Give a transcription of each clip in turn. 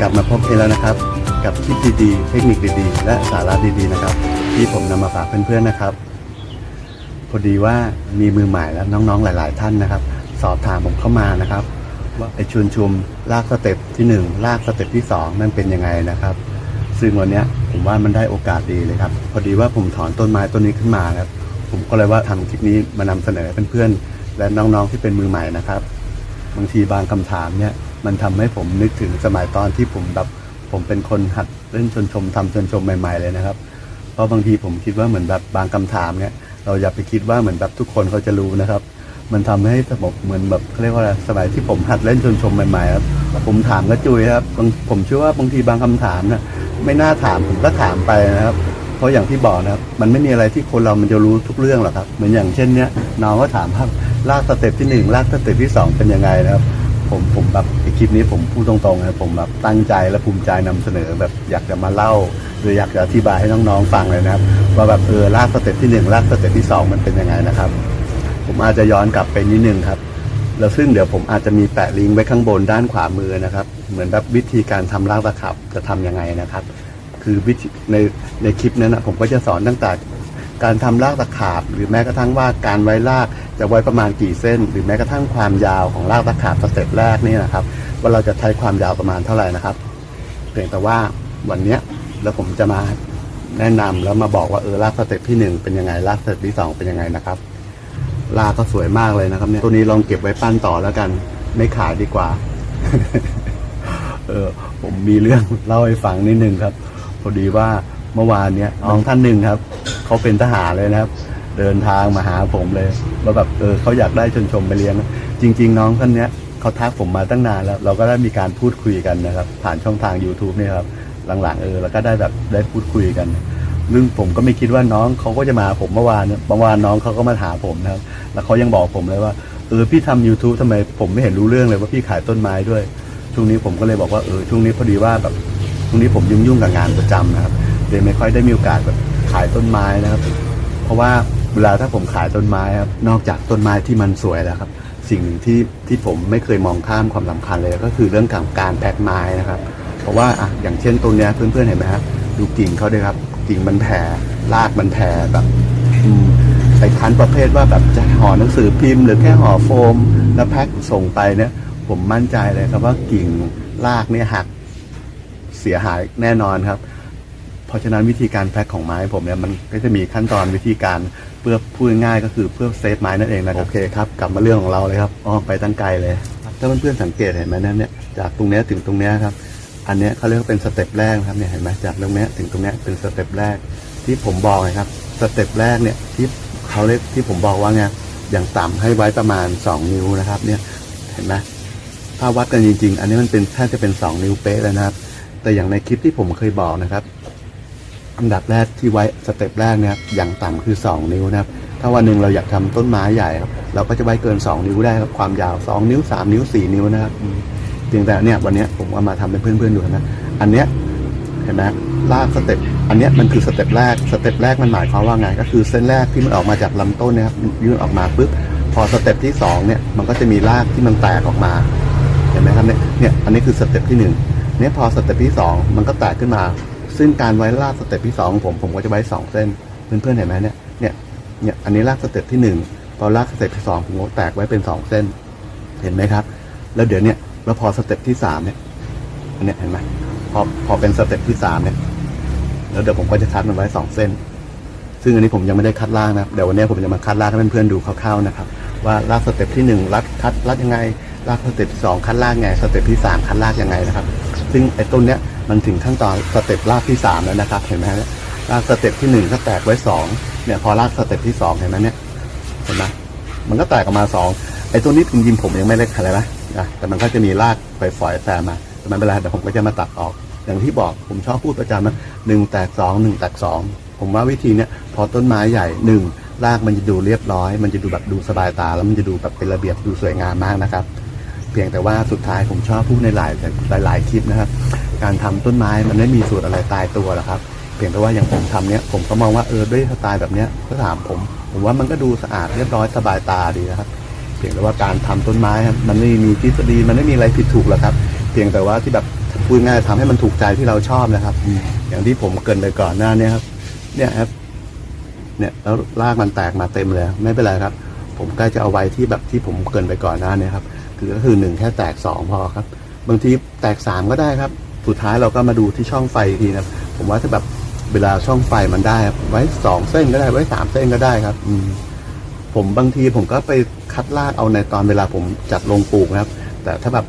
กลับมาพบกันแล้วนะครับ กับคลิปดีๆ เทคนิคดีๆ และสาระดีๆนะครับ ที่ผมนำมาฝากเพื่อนๆนะครับ พอดีว่ามีมือใหม่และน้องๆหลาย ๆ ท่านนะครับ สอบถามผมเข้ามานะครับ ว่าไอชวนชุมลากสเต็ปที่หนึ่งลากสเต็ปที่สองนั่นเป็นยังไงนะครับ ซึ่งวันเนี้ยผมว่ามันได้โอกาสดีเลยครับ พอดีว่าผมถอนต้นไม้ต้นนี้ขึ้นมาครับ ผมก็เลยว่าทำคลิปนี้มานำเสนอเพื่อนๆและน้องๆที่เป็นมือใหม่นะครับ บางทีบางคำถามเนี่ย มันทำให้ผมนึกถึงสมัยตอนที่ผมแบบผมเป็นคนหัดเล่นชนชมทำชนชมใหม่ ๆเลยนะครับ เพราะบางทีผมคิดว่าเหมือนแบบบางคำถามเนี่ย เราอย่าไปคิดว่าเหมือนแบบทุกคนเขาจะรู้นะครับ มันทำให้สมองเหมือนแบบเขาเรียกว่าอะไรสมัยที่ผมหัดเล่นชนชมใหม่ๆครับผมถามกระจุยครับผมเชื่อว่าบางทีบางคำถามน่ะไม่น่าถามผมก็ถามไปนะครับ เพราะอย่างที่บอกนะครับ มันไม่มีอะไรที่คนเรามันจะรู้ทุกเรื่องหรอกครับ เหมือนอย่างเช่นเนี้ยน้องก็ถามว่าลากสเต็ปที่หนึ่งลากสเต็ปที่สองเป็นยังไงนะครับ ผมผมแบบในคลิปนี้ผมพูดตรงๆนะผมแบบตั้งใจและภูมิใจนำเสนอแบบอยากจะมาเล่า หรืออยากจะอธิบายให้น้องๆฟังเลยนะครับ ว่าแบบเออลากสเต็ปที่หนึ่งลากสเต็ปที่สองมันเป็นยังไงนะครับ ผมอาจจะย้อนกลับไปนิดนึงครับ แล้วซึ่งเดี๋ยวผมอาจจะมีแปะลิงก์ไว้ข้างบนด้านขวามือนะครับ เหมือนแบบวิธีการทำรากตะขับจะทำยังไงนะครับ คือวิธีในในคลิปนั้นนะผมก็จะสอนตั้งแต่ การทำรากตะขาบ หรือแม้กระทั่งว่าการไว้รากจะไว้ประมาณกี่เส้น หรือแม้กระทั่งความยาวของรากตะขาบสเต็ปแรกนี่นะครับ ว่าเราจะใช้ความยาวประมาณเท่าไหร่นะครับ เพียงแต่ว่าวันนี้แล้วผมจะมาแนะนำแล้วมาบอกว่าเออรากสเต็ปที่หนึ่งเป็นยังไงรากสเต็ปที่สองเป็นยังไงนะครับรากก็สวยมากเลยนะครับเนี่ยตัวนี้ลองเก็บไว้ปั้นต่อแล้วกัน ไม่ขายดีกว่า เออ ผมมีเรื่องเล่าให้ฟังนิดนึงครับ พอดีว่าเมื่อวานเนี้ยน้องท่านหนึ่งครับ เขาเป็นทหารเลยนะครับ เดินทางมาหาผมเลยว่าแบบเออเขาอยากได้ชนชมไปเลี้ยง จริง ๆ น้องท่านเนี้ยเขาทักผมมาตั้งนานแล้ว เราก็ได้มีการพูดคุยกันนะครับ ผ่านช่องทาง YouTube นี่ครับหลังๆเออแล้วก็ได้แบบได้พูดคุยกันซึ่งผมก็ไม่คิดว่าน้องเขาก็จะมาผมเมื่อวานเนี่ยเมื่อวานน้องเขาก็มาหาผมนะครับ แล้วเขายังบอกผมเลยว่าเออพี่ทำ YouTube ทำไมผมไม่เห็นรู้เรื่องเลยว่าพี่ขายต้นไม้ด้วย ช่วงนี้ผมก็เลยบอกว่าเออช่วงนี้พอดีว่าแบบช่วงนี้ผมยุ่งยุ่งๆกับงานประจำนะครับเลยไม่ค่อยได้มีโอกาสแบบ ขายต้นไม้นะครับ เพราะว่าเวลาถ้าผมขายต้นไม้ครับนอกจากต้นไม้ที่มันสวยแล้วครับ สิ่งหนึ่งที่ที่ผมไม่เคยมองข้ามความสำคัญเลยก็คือเรื่องของการแพ็คไม้นะครับ เพราะว่าอะอย่างเช่นต้นเนี้ยเพื่อนๆเห็นไหมครับดูกิ่งเขาด้วยครับกิ่งมันแผ่รากมันแผ่แบบไปคันประเภทว่าแบบจะห่อหนังสือพิมพ์ หรือแค่ห่อโฟม แล้วแพ็คส่งไปเนี่ย ผมมั่นใจเลยครับว่ากิ่งรากเนี่ยหักเสียหายแน่นอนครับ เพราะฉะนั้นวิธีการแพ็คของไม้ผมเนี่ยมันก็จะมีขั้นตอนวิธีการเพื่อพูดง่ายก็คือเพื่อเซฟไม้นั่นเองนะครับโอเคครับกลับมาเรื่องของเราเลยครับอ้อมไปตั้งไกลเลย ถ้าเพื่อนๆสังเกตเห็นไหมนั่นเนี่ยจากตรงนี้ถึงตรงนี้ครับอันนี้เขาเรียกว่าเป็นสเต็ปแรกนะครับเนี่ยเห็นไหมจากตรงนี้ถึงตรงนี้เป็นสเต็ปแรกที่ผมบอกนะครับสเต็ปแรกเนี่ยที่เขาเรียกที่ผมบอกว่าไงอย่างต่ำให้ไว้ประมาณ 2 นิ้วนะครับเนี่ยเห็นไหมถ้าวัดกันจริง ๆ อันนี้มันเป็นแทบจะเป็น 2 นิ้วเป๊ะแล้วนะครับ แต่อย่างในคลิปที่ผมเคยบอกนะครับ อันดับแรกที่ไว้สเต็ปแรกเนะครับอย่างต่ำคือ 2 นิ้วนะครับถ้าวันหนึ่งเราอยากทำต้นไม้ใหญ่ครับเราก็จะไว้เกิน 2 นิ้วได้ครับความยาว 2 นิ้ว 3 นิ้ว 4 นิ้วนะครับเพียงแต่เนี่ยวันนี้ผมเอามาทำเป็นเพื่อนๆดูนะอันเนี้ยเห็นไหมลากสเต็ปอันเนี้ยมันคือสเต็ปแรกสเต็ปแรกมันหมายความว่าไงก็คือเส้นแรกที่มันออกมาจากลำต้นเนะครับยื่นออกมาปุ๊บพอสเต็ปที่สองเนี่ยมันก็จะมีรากที่มันแตกออกมาเห็นไหมครับเนี่ยเนี่ยอันนี้คือสเต็ปที่หนึ่งเนี่ยพอสเต็ปที่สองมันก็แตกขึ้นมา ซึ่งการไว้ลากสเต็ปที่สองของผมผมก็จะไว้สองเส้น เพื่อนๆเห็นไหมเนี่ยเนี่ยเนี่ยอันนี้ลากสเต็ปที่หนึ่งพอลากสเต็ปที่สองผมก็แตกไว้เป็นสองเส้น เห็นไหมครับ แล้วเดี๋ยวเนี่ยแล้วพอสเต็ปที่สามเนี่ยอันเนี้ยเห็นไหมพอพอเป็นสเต็ปที่สามเนี่ยแล้วเดี๋ยวผมก็จะคัดมันไว้สองเส้น ซึ่งอันนี้ผมยังไม่ได้คัดลางนะเดี๋ยววันนี้ผมจะมาคัดลางให้เพื่อนๆดูคร่าวๆนะครับว่าลากสเต็ปที่หนึ่งรัดคัดรัดยังไงลากสเต็ปสองคัดลางไงสเต็ปที่สามคัดลางยังไงนะครับ ซึ่งไอ้ต้นเนี้ย มันถึงขั้นตอนสเต็ปลากที่สามแล้วนะครับ เห็นไหมฮะลากสเต็ปที่หนึ่งก็แตกไว้สองเนี่ยพอลากสเต็ปที่สองเห็นไหมเนี่ยเห็นไหมมันก็แตกออกมาสองไอ้ตัวนี้จริงๆผมยังไม่ได้ขายนะนะแต่มันก็จะมีรากไปฝอยแตกมาแต่ไมันเป็นไรเดี๋ยวผมก็จะมาตัดออก อย่างที่บอกผมชอบพูดประจำนะหนึ่งแตกสองหนึ่งแตกสองผมว่าวิธีเนี้ยพอต้นไม้ใหญ่หนึ่งรากมันจะดูเรียบร้อย มันจะดูแบบดูสบายตา แล้วมันจะดูแบบเป็นระเบียบดูสวยงามมากนะครับ พียงแต่ว่าสุดท้ายผมชอบพูดในหลายหลายคลิปนะครับ การทำต้นไม้มันไม่มีสูตรอะไรตายตัวหรอกครับ เพียงแต่ว่าอย่างผมทำเนี้ยผมก็มองว่าเออด้วยสไตล์แบบเนี้ยก็ถามผม ผมว่ามันก็ดูสะอาดเรียบร้อยสบายตาดีนะครับ เพียงแต่ว่าการทำต้นไม้ครับมันไม่มีทฤษฎีมันไม่มีอะไรผิดถูกหรอกครับ เพียงแต่ว่าที่แบบพูดง่ายๆทำให้มันถูกใจที่เราชอบนะครับ อย่างที่ผมเกินไปก่อนหน้านี้ครับ เนี่ยครับเนี่ยแล้วรากมันแตกมาเต็มเลย ไม่เป็นไรครับ ผมก็จะเอาไว้ที่แบบที่ผมเกินไปก่อนหน้านี้ครับ คือก็คือหนึ่งแค่แตกสองพอครับ บางทีแตกสามก็ได้ครับ สุดท้ายเราก็มาดูที่ช่องไฟอีกทีนะผมว่าถ้าแบบเวลาช่องไฟมันได้ครับไว้สองเส้นก็ได้ไว้สามเส้นก็ได้ครับ อืมผมบางทีผมก็ไปคัดลากเอาในตอนเวลาผมจัดลงปลูกนะครับ แต่ถ้าแบบ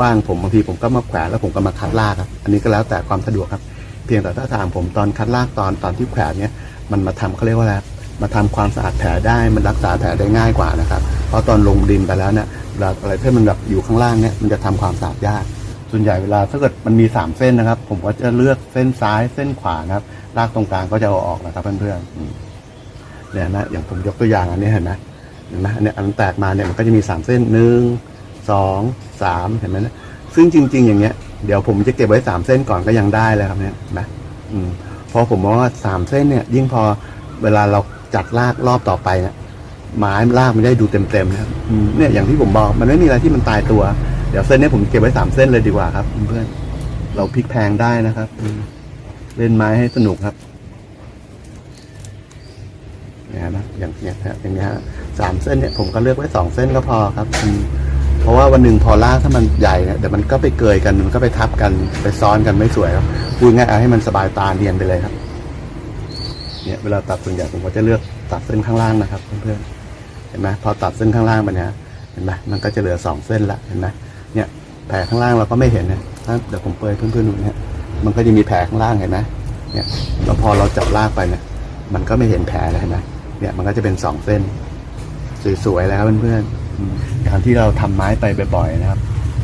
ว่างๆผมบางทีผมก็มาแขวนแล้วผมก็มาคัดลากครับ อันนี้ก็แล้วแต่ความสะดวกครับ เพียงแต่ถ้าถามผมตอนคัดลากตอนตอนที่แขวนเนี้ยมันมาทำเขาเรียกว่าอะไรมาทำความสะอาดแผลได้มันรักษาแผลได้ง่ายกว่านะครับ เพราะตอนลงดินไปแล้วเนี่ย เวลาอะไรที่มันแบบอยู่ข้างล่างเนี่ยมันจะทำความสะอาดยาก ส่วนใหญ่เวลาถ้าเกิดมันมีสามเส้นนะครับ ผมก็จะเลือกเส้นซ้ายเส้นขวานะครับลากตรงกลางก็จะเอาออกนะครับเพื่อนๆอืมเนี่ยนะอย่างผมยกตัวอย่างอันนี้เห็นไหมเห็นไหมอันนี้อันแตกมาเนี่ยมันก็จะมีสามเส้นหนึ่งสองสามเห็นไหมนะซึ่งจริง ๆ อย่างเงี้ยเดี๋ยวผมจะเก็บไว้สามเส้นก่อนก็ยังได้เลยครับเนี่ยนะอืมพราะผมมองว่าสามเส้นเนี่ย ยิ่งพอเวลาเราจัดลากรอบต่อไปเนี่ย ไม้ลากมันได้ดูเต็มๆนะครับอืมเนี่ยอย่างที่ผมบอกมันไม่มีอะไรที่มันตายตัว เดี๋ยวเส้นเนี้ผมเก็บไว้สามเส้นเลยดีกว่าครับเพื่อนๆเราพลิกแพงได้นะครับอืมเล่นไม้ให้สนุกครับเนี่ยนะอย่างเนี้ยฮะอย่างเงี้ยฮะสามเส้นเนี่ยผมก็เลือกไว้สองเส้นก็พอครับอืมเพราะว่าวันหนึ่งพอลากถ้ามันใหญ่เนี่ยเดี๋ยวมันก็ไปเกยกันมันก็ไปทับกันไปซ้อนกันไม่สวยครับพูดง่ายเอาให้มันสบายตาเรียนไปเลยครับ เนี่ยเวลาตัดส่วนใหญ่ผมก็จะเลือกตัดเส้นข้างล่างนะครับเพื่อนๆเห็นไหมพอตัดเส้นข้างล่างไปเนี่ยเห็นไหมมันก็จะเหลือสองเส้นละเห็นไหมเนี่ยแผลข้างล่างเราก็ไม่เห็นนะถ้าเดี๋ยวผมเปิดเพื่อนๆดูเนี่ยมันก็จะมีแผลข้างล่างเห็นไหมเนี่ยแล้วพอเราจับลากไปเนี่ยมันก็ไม่เห็นแผลเลยเห็นไหมเนี่ยมันก็จะเป็นสองเส้น สวยๆแล้วเพื่อนๆการที่เราทำไม้ไปบ่อยๆนะครับ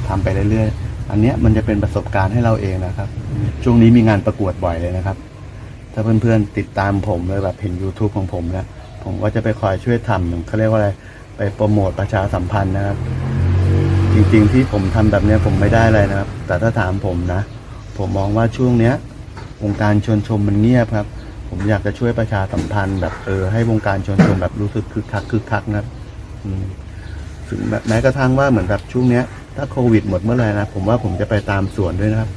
ทำไปเรื่อยๆ อันเนี้ยมันจะเป็นประสบการณ์ให้เราเองนะครับ ช่วงนี้มีงานประกวดบ่อยเลยนะครับ ถ้าเพื่อนๆติดตามผมเลยแบบเห็น YouTube ของผมนะ ผมก็จะไปคอยช่วยทำเขาเรียกว่าอะไรไปโปรโมทประชาสัมพันธ์นะครับ จริงๆที่ผมทำแบบนี้ผมไม่ได้อะไรนะครับ แต่ถ้าถามผมนะ ผมมองว่าช่วงเนี้ยวงการชนชมมันเงียบครับ ผมอยากจะช่วยประชาสัมพันธ์แบบเออให้วงการชนชมแบบรู้สึกคึกคักคึกคักนะครับถึงแม้กระทั่งว่าเหมือนกับช่วงเนี้ย ถ้าโควิดหมดเมื่อไหร่นะผมว่าผมจะไปตามสวนด้วยนะครับ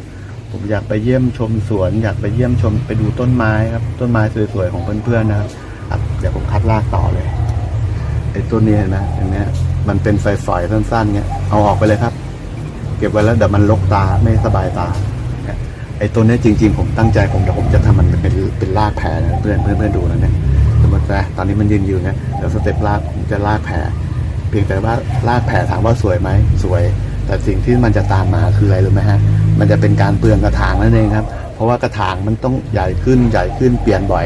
ผมอยากไปเยี่ยมชมสวน อยากไปเยี่ยมชมไปดูต้นไม้ครับ ต้นไม้สวยๆของเพื่อนๆนะครับอะ เดี๋ยวผมคัดลากต่อเลยไอ้ต้นนี้เห็นไหมอย่างเนี้ย มันเป็นฝอยๆสั้นๆเงี้ยเอาออกไปเลยครับ เก็บไว้แล้วเดี๋ยวมันลกตาไม่สบายตาไอ้ตัวนี้จริง ๆ ผมตั้งใจผมเดี๋ยวผมจะทำมันเป็นเป็นลากแผลนะเพื่อนเพื่อนเพื่อนดูนะเนี่ยสมมติว่าตอนนี้มันยืนอยู่นะเดี๋ยวสเต็ปลากผมจะลากแผลเพียงแต่ว่าลากแผลถามว่าสวยไหมสวย แต่สิ่งที่มันจะตามมาคืออะไรรู้ไหมฮะ มันจะเป็นการเปลืองกระถางนั่นเองครับ เพราะว่ากระถางมันต้องใหญ่ขึ้นใหญ่ขึ้นเปลี่ยนบ่อย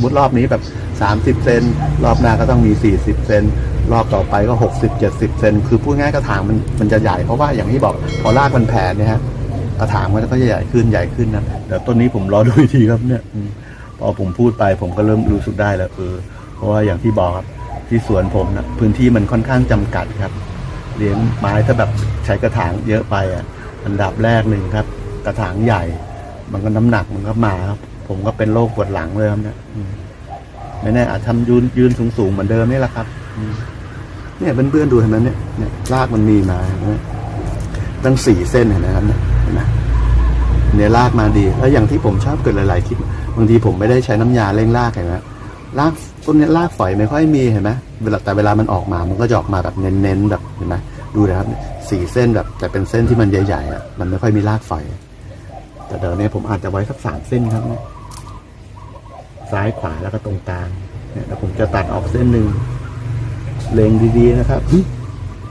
มมติรอบนี้แบบ 30 เซนรอบหน้าก็ต้องมี 40 เซนรอบต่อไปก็ 60 70 เซนคือพูดง่ายกระถางมันมันจะใหญ่เพราะว่าอย่างที่บอกพอรากมันแผ่เนี่ยฮะกระถางมันก็จะใหญ่ขึ้นใหญ่ขึ้นนะเดี๋ยวต้นนี้ผมรอดูอีกทีครับเนี่ยพอผมพูดไปผมก็เริ่มรู้สึกได้แล้วเออเพราะว่าอย่างที่บอกครับที่สวนผมนะพื้นที่มันค่อนข้างจำกัดครับเลี้ยงไม้ถ้าแบบใช้กระถางเยอะไปอะอันดับแรกหนึ่งครับ กระถางใหญ่ มันก็น้ำหนักมันก็มาครับ ผมก็เป็นโรคปวดหลังเลยครับเนี่ยไม่แน่อาจทำยืนยืนสูงสูงๆเหมือนเดิมนี่แหละครับเนี่ยเพื่อนๆดูเห็นไหมเนี่ยเนี่ยรากมันมีมาตั้งสี่เส้นเห็นไหมครับเนี่ยเห็นไหมเนี่ยรากมาดี แล้วอย่างที่ผมชอบเกิดหลายๆคลิปบางทีผมไม่ได้ใช้น้ำยาเร่งรากเห็นไหมรากต้นเนี้ยรากฝอยไม่ค่อยมีเห็นไหมเวลาแต่เวลามันออกมา มันก็จะออกมาแบบเน้นๆแบบเห็นไหมดูนะครับสี่เส้นแบบ แต่เป็นเส้นที่มันใหญ่ๆอะมันไม่ค่อยมีรากฝอย แต่เดี๋ยวนี้ผมอาจจะไว้สักสามเส้นครับเนี่ย ซ้ายขวาแล้วก็ตรงกลางเนี่ยแล้วผมจะตัดออกเส้นหนึ่งเล็งดีๆนะครับ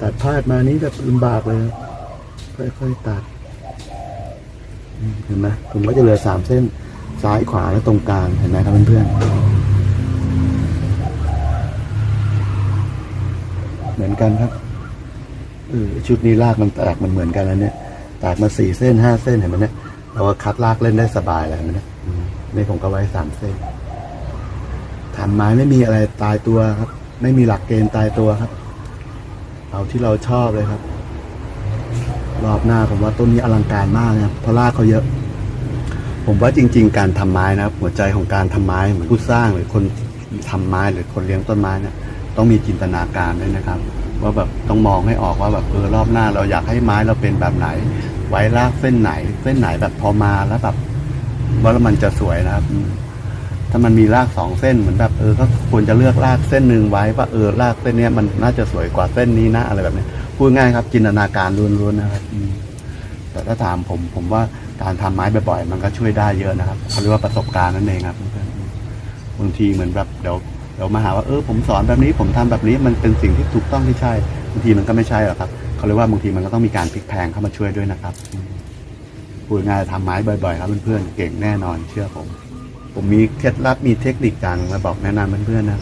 ตัดพลาดมานี้แบบลำบากเลยค่อยๆตัดเห็นไหมผมก็จะเหลือสามเส้นซ้ายขวาและตรงกลางเห็นไหมครับเพื่อนๆเหมือนกันครับเออชุดนี้ลากมันแตกมันเหมือนกันแล้วเนี่ยแตกมาสี่เส้นห้าเส้นเห็นไหมเนี่ยเราก็คัดลากเล่นได้สบายเลยเห็นไหมเนี่ยอืมนี่ผมก็ไว้สามเส้น ฐานไม้ไม่มีอะไรตายตัวครับ ไม่มีหลักเกณฑ์ตายตัวครับ เอาที่เราชอบเลยครับ รอบหน้าผมว่าต้นนี้อลังการมากนะครับเพราะรากเขาเยอะ ผมว่าจริง ๆ การทำไม้นะครับ หัวใจของการทำไม้เหมือนผู้สร้างหรือคนทำไม้หรือคนเลี้ยงต้นไม้เนี่ยต้องมีจินตนาการด้วยนะครับ ว่าแบบต้องมองให้ออกว่าแบบเออรอบหน้า เราอยากให้ไม้เราเป็นแบบไหน ไว้รากเส้นไหน เส้นไหนแบบพอมาแล้วแบบว่ามันจะสวยนะครับ ถ้ามันมีรากสองเส้นเหมือนแบบเออก็ควรจะเลือกรากเส้นหนึ่งไว้ว่าเออรากเส้นเนี้ยมันน่าจะสวยกว่าเส้นนี้นะอะไรแบบนี้พูดง่ายครับ จินตนาการล้วนๆนะครับแต่ถ้าถามผมผมว่าการทำไม้บ่อยๆมันก็ช่วยได้เยอะนะครับเขาเรียกว่าประสบการณ์นั่นเองครับเพื่อนๆบางทีเหมือนแบบเดี๋ยวเดี๋ยวมาหาว่าเออผมสอนแบบนี้ผมทำแบบนี้มันเป็นสิ่งที่ถูกต้องที่ใช่บางทีมันก็ไม่ใช่หรอกครับเขาเรียกว่าบางทีมันก็ต้องมีการพลิกแพงเข้ามาช่วยด้วยนะครับพูดง่ายทำไม้บ่อยๆ ครับเพื่อนๆเก่งแน่นอนเชื่อผม ผมมีเคล็ดลับมีเทคนิคการมาบอกแนะนำเพื่อนๆนะ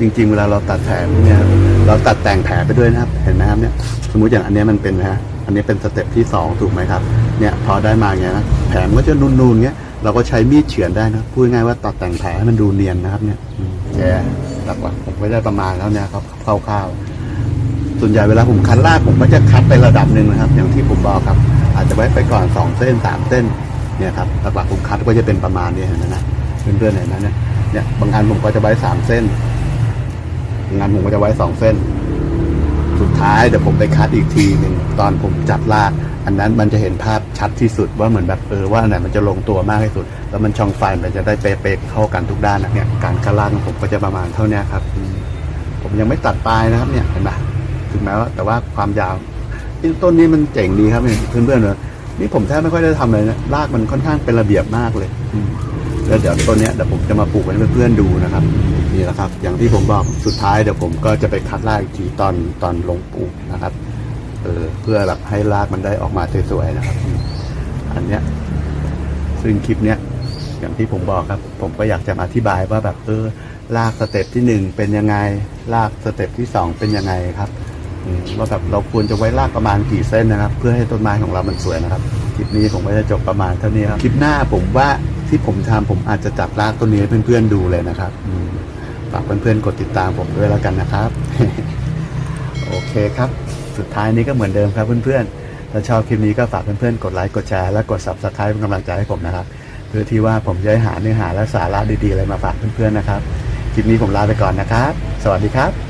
จริงๆ เวลาเราตัดแผลเนี้ยเราตัดแต่งแผลไปด้วยนะครับ เห็นไหมครับเนี่ยสมมุติอย่างอันนี้มันเป็นนะฮะอันนี้เป็นสเต็ปที่สองถูกไหมครับเนี่ยพอได้มาอย่างเงี้ยนะแผลมันก็จะนูนๆเงี้ยเราก็ใช้มีดเฉือนได้นะพูดง่ายว่าตัดแต่งแผลให้มันดูเนียนนะครับเนี่ยแกหลักๆผมไม่ได้ประมาณแล้วเนี่ยครับคร่าวๆส่วนใหญ่เวลาผมคัดลากผมก็จะคัดไประดับหนึ่งนะครับ อย่างที่ผมบอกครับ อาจจะไว้ไปก่อนสองเส้นสามเส้นเนี่ยครับหลักๆผมคัดก็จะเป็นประมาณนี้เห็นไหมนะ เพื่อนๆเห็นไหมเนี่ยเนี่ยบางอันผมก็จะไว้สามเส้นบางอันผมก็จะไว้สองเส้น สุดท้ายเดี๋ยวผมไปคัดอีกทีหนึ่งตอนผมจัดลากอันนั้นมันจะเห็นภาพชัดที่สุดว่าเหมือนแบบเออว่าไหนมันจะลงตัวมากที่สุด แล้วมันช่องไฟมันจะได้เป๊ะๆเข้ากันทุกด้านนะเนี่ยการคัดลากของผมก็จะประมาณเท่านี้ครับ ผมยังไม่ตัดปลายนะครับ เนี่ยเห็นไหมถึงแม้ว่าแต่ว่าความยาวต้นนี้มันเจ๋งดีครับเพื่อนๆเนอะนี่ผมแทบไม่ค่อยได้ทำเลยนะรากมันค่อนข้างเป็นระเบียบมากเลยอื แล้วเดี๋ยวต้นนี้เดี๋ยวผมจะมาปลูกให้เพื่อนๆดูนะครับนี่แหละครับ อย่างที่ผมบอกสุดท้ายเดี๋ยวผมก็จะไปคัดรากอีกทีตอนตอนลงปลูกนะครับเออเพื่อแบบให้รากมันได้ออกมาสวยๆนะครับ อันเนี้ยซึ่งคลิปเนี้ยอย่างที่ผมบอกครับ ผมก็อยากจะมาอธิบายว่าแบบเออรากสเต็ปที่หนึ่งเป็นยังไงรากสเต็ปที่สองเป็นยังไงครับว่าแบบเราควรจะไว้รากประมาณกี่เส้นนะครับ เพื่อให้ต้นไม้ของเรามันสวยนะครับ ลิปนี้ผมก็จะจบประมาณเท่านี้ครับ คลิปหน้าผมว่าที่ผมทำผมอาจจะจับรากต้นนี้ให้เพื่อนๆดูเลยนะครับฝากเพื่อนๆกดติดตามผมด้วยแล้วกันนะครับ โอเคครับ สุดท้ายนี้ก็เหมือนเดิมครับเพื่อนๆ ถ้าชอบคลิปนี้ก็ฝากเพื่อนๆ กดไลค์ กดแชร์ และกด subscribe เป็นกำลังใจให้ผมนะครับ เพื่อที่ว่าผมจะได้หาเนื้อหาและสาระดีๆอะไรมาฝากเพื่อนๆ นะครับ คลิปนี้ผมลาไปก่อนนะครับ สวัสดีครับ